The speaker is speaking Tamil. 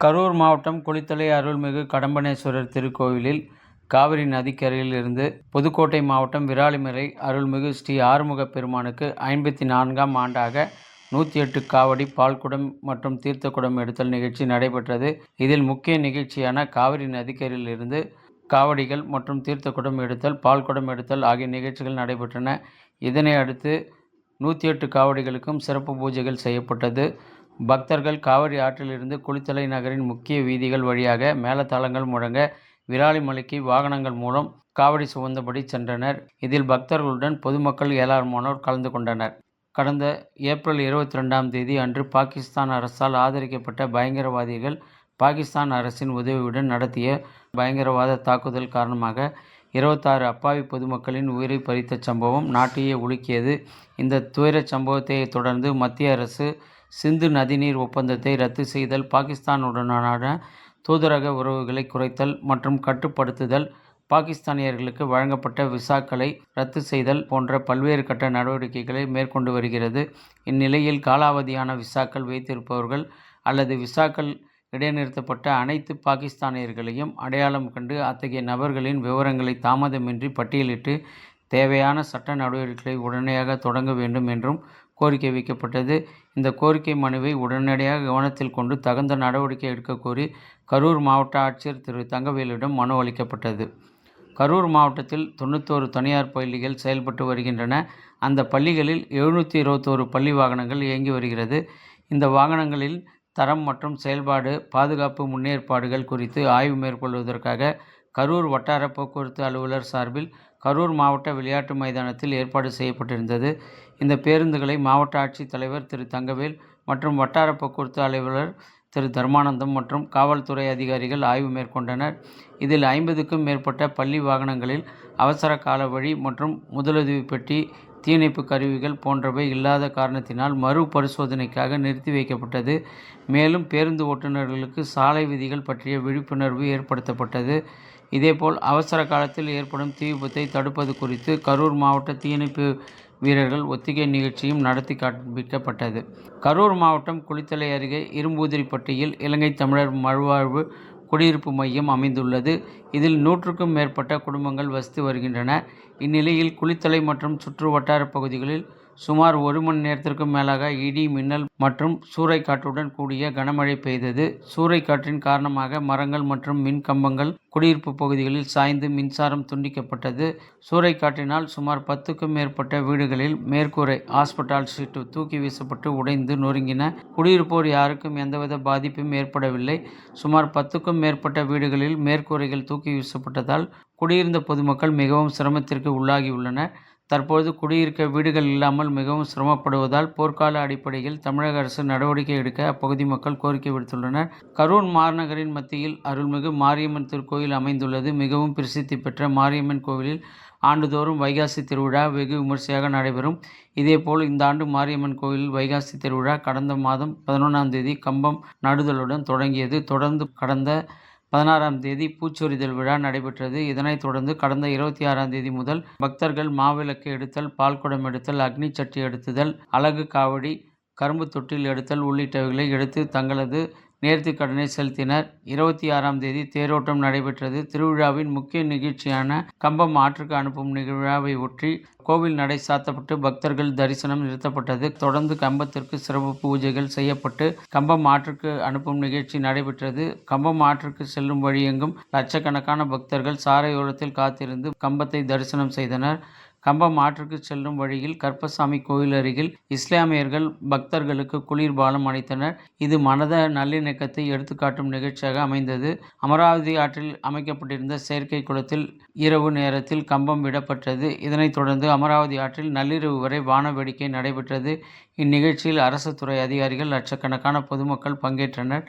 கரூர் மாவட்டம் குளித்தலை அருள்மிகு கடம்பனேஸ்வரர் திருக்கோவிலில் காவிரி நதிக்கரையில் இருந்து புதுக்கோட்டை மாவட்டம் விராலிமலை அருள்மிகு ஸ்ரீ ஆறுமுகப் பெருமானுக்கு ஐம்பத்தி நான்காம் ஆண்டாக நூற்றி எட்டு காவடி பால்குடம் மற்றும் தீர்த்தக்குடம் எடுத்தல் நிகழ்ச்சி நடைபெற்றது. இதில் முக்கிய நிகழ்ச்சியான காவிரி நதிக்கரையில் இருந்து காவடிகள் மற்றும் தீர்த்தக்குடம் எடுத்தல் பால்குடம் எடுத்தல் ஆகிய நிகழ்ச்சிகள் நடைபெற்றன. இதனை அடுத்து நூற்றி எட்டு காவடிகளுக்கும் சிறப்பு பூஜைகள் செய்யப்பட்டது. பக்தர்கள் காவிரி ஆற்றிலிருந்து குளித்தலை நகரின் முக்கிய வீதிகள் வழியாக மேளதாளங்கள் முழங்க விராலிமலைக்கு வாகனங்கள் மூலம் காவடி சுமந்தபடி சென்றனர். இதில் பக்தர்களுடன் பொதுமக்கள் ஏராளமானோர் கலந்து கொண்டனர். கடந்த ஏப்ரல் இருபத்தி ரெண்டாம் தேதி அன்று பாகிஸ்தான் அரசால் ஆதரிக்கப்பட்ட பயங்கரவாதிகள் பாகிஸ்தான் அரசின் உதவியுடன் நடத்திய பயங்கரவாத தாக்குதல் காரணமாக இருபத்தாறு அப்பாவி பொதுமக்களின் உயிரை பறித்த சம்பவம் நாட்டையே உலுக்கியது. இந்த துயரச் சம்பவத்தை தொடர்ந்து மத்திய அரசு சிந்து நதிநீர் ஒப்பந்தத்தை ரத்து செய்தல் பாகிஸ்தானுடனான தூதரக உறவுகளை குறைத்தல் மற்றும் கட்டுப்படுத்துதல் பாகிஸ்தானியர்களுக்கு வழங்கப்பட்ட விசாக்களை ரத்து செய்தல் போன்ற பல்வேறு கட்ட நடவடிக்கைகளை மேற்கொண்டு வருகிறது. இந்நிலையில் காலாவதியான விசாக்கள் வைத்திருப்பவர்கள் அல்லது விசாக்கள் இடைநிறுத்தப்பட்ட அனைத்து பாகிஸ்தானியர்களையும் அடையாளம் கண்டு அத்தகைய நபர்களின் விவரங்களை தாமதமின்றி பட்டியலிட்டு தேவையான சட்ட நடவடிக்கைகளை உடனடியாக தொடங்க வேண்டும் என்றும் கோரிக்கை வைக்கப்பட்டது. இந்த கோரிக்கை மனுவை உடனடியாக கவனத்தில் கொண்டு தகுந்த நடவடிக்கை எடுக்க கோரி கரூர் மாவட்ட ஆட்சியர் திரு. தங்கவேலுவிடம் மனு அளிக்கப்பட்டது. கரூர் மாவட்டத்தில் தொண்ணூத்தோரு தனியார் பள்ளிகள் செயல்பட்டு வருகின்றன. அந்த பள்ளிகளில் எழுநூற்றி இருபத்தோரு பள்ளி வாகனங்கள் இயங்கி வருகிறது. இந்த வாகனங்களில் தரம் மற்றும் செயல்பாடு பாதுகாப்பு முன்னேற்பாடுகள் குறித்து ஆய்வு மேற்கொள்வதற்காக கரூர் வட்டார போக்குவரத்து அலுவலர் சார்பில் கரூர் மாவட்ட விளையாட்டு மைதானத்தில் ஏற்பாடு செய்யப்பட்டிருந்தது. இந்த பேருந்துகளை மாவட்ட ஆட்சித்தலைவர் திரு. தங்கவேல் மற்றும் வட்டார போக்குவரத்து அலுவலர் திரு. தர்மானந்தம் மற்றும் காவல்துறை அதிகாரிகள் ஆய்வு மேற்கொண்டனர். இதில் ஐம்பதுக்கும் மேற்பட்ட பள்ளி வாகனங்களில் அவசர கால வழி மற்றும் முதலுதவி பெட்டி தீயணைப்பு கருவிகள் போன்றவை இல்லாத காரணத்தினால் மறு பரிசோதனைக்காக நிறுத்தி வைக்கப்பட்டது. மேலும் பேருந்து ஓட்டுநர்களுக்கு சாலை விதிகள் பற்றிய விழிப்புணர்வு ஏற்படுத்தப்பட்டது. இதேபோல் அவசர காலத்தில் ஏற்படும் தீ விபத்தை தடுப்பது குறித்து கரூர் மாவட்ட தீயணைப்பு வீரர்கள் ஒத்திகை நிகழ்ச்சியும் நடத்தி காண்பிக்கப்பட்டது. கரூர் மாவட்டம் குளித்தலை அருகே இரும்பூதிரிப்பட்டியில் இலங்கை தமிழர் மறுவாழ்வு குடியிருப்பு மையம் அமைந்துள்ளது. இதில் நூற்றுக்கும் மேற்பட்ட குடும்பங்கள் வசித்து வருகின்றன. இந்நிலையில் குளித்தலை மற்றும் சுற்று வட்டார பகுதிகளில் சுமார் ஒரு மணி நேரத்திற்கும் மேலாக இடி மின்னல் மற்றும் சூறைக்காற்றுடன் கூடிய கனமழை பெய்தது. சூறைக்காற்றின் காரணமாக மரங்கள் மற்றும் மின் கம்பங்கள் குடியிருப்பு பகுதிகளில் சாய்ந்து மின்சாரம் துண்டிக்கப்பட்டது. சூறைக்காற்றினால் சுமார் பத்துக்கும் மேற்பட்ட வீடுகளில் மேற்கூரை ஹாஸ்பிட்டால் சீட்டு தூக்கி வீசப்பட்டு உடைந்து நொறுங்கின குடியிருப்போர் யாருக்கும் எந்தவித பாதிப்பும் ஏற்படவில்லை. சுமார் பத்துக்கும் மேற்பட்ட வீடுகளில் மேற்கூரைகள் தூக்கி வீசப்பட்டதால் குடியிருந்த பொதுமக்கள் மிகவும் சிரமத்திற்கு உள்ளாகியுள்ளனர். தற்போது குடியிருக்க வீடுகள் இல்லாமல் மிகவும் சிரமப்படுவதால் போர்க்கால அடிப்படையில் தமிழக அரசு நடவடிக்கை எடுக்க அப்பகுதி மக்கள் கோரிக்கை விடுத்துள்ளனர். கரூர் மாநகரின் மத்தியில் அருள்மிகு மாரியம்மன் திருக்கோயில் அமைந்துள்ளது. மிகவும் பிரசித்தி பெற்ற மாரியம்மன் கோவிலில் ஆண்டுதோறும் வைகாசி திருவிழா வெகு விமர்சையாக நடைபெறும். இதேபோல் இந்த ஆண்டு மாரியம்மன் கோவிலில் வைகாசி திருவிழா கடந்த மாதம் பதினொன்றாம் தேதி கம்பம் நடுதலுடன் தொடங்கியது. தொடர்ந்து கடந்த பதினாறாம் தேதி பூச்சொரிதல் விழா நடைபெற்றது. இதனைத் தொடர்ந்து கடந்த இருபத்தி ஆறாம் தேதி முதல் பக்தர்கள் மாவிளக்கு எடுத்தல் பால்குடம் எடுத்தல் அக்னி சட்டி எடுத்துதல் அலகு காவடி கரும்பு தொட்டில் எடுத்தல் உள்ளிட்டவைகளை எடுத்து தங்களது நேர்த்தி கடனை செலுத்தினர். இருபத்தி ஆறாம் தேதி தேரோட்டம் நடைபெற்றது. திருவிழாவின் முக்கிய நிகழ்ச்சியான கம்பம் ஆற்றுக்கு அனுப்பும் நிகழ்வை ஒற்றி கோவில் நடை சாத்தப்பட்டு பக்தர்கள் தரிசனம் நிறுத்தப்பட்டது. தொடர்ந்து கம்பத்திற்கு சிறப்பு பூஜைகள் செய்யப்பட்டு கம்பம் ஆற்றுக்கு அனுப்பும் நிகழ்ச்சி நடைபெற்றது. கம்பம் ஆற்றுக்கு செல்லும் வழியெங்கும் லட்சக்கணக்கான பக்தர்கள் சாரையோரத்தில் காத்திருந்து கம்பத்தை தரிசனம் செய்தனர். கம்பம் ஆற்றுக்கு செல்லும் வழியில் கற்பசாமி கோயில் அருகில் இஸ்லாமியர்கள் பக்தர்களுக்கு குளிர்பாலம் அளித்தனர் இது மனத நல்லிணக்கத்தை எடுத்துக்காட்டும் நிகழ்ச்சியாக அமைந்தது. அமராவதி ஆற்றில் அமைக்கப்பட்டிருந்த செயற்கை குளத்தில் இரவு நேரத்தில் கம்பம் விடப்பட்டது. இதனைத் தொடர்ந்து அமராவதி ஆற்றில் நள்ளிரவு வரை வான வேடிக்கை நடைபெற்றது. இந்நிகழ்ச்சியில் அரசு துறை அதிகாரிகள் லட்சக்கணக்கான பொதுமக்கள் பங்கேற்றனர்.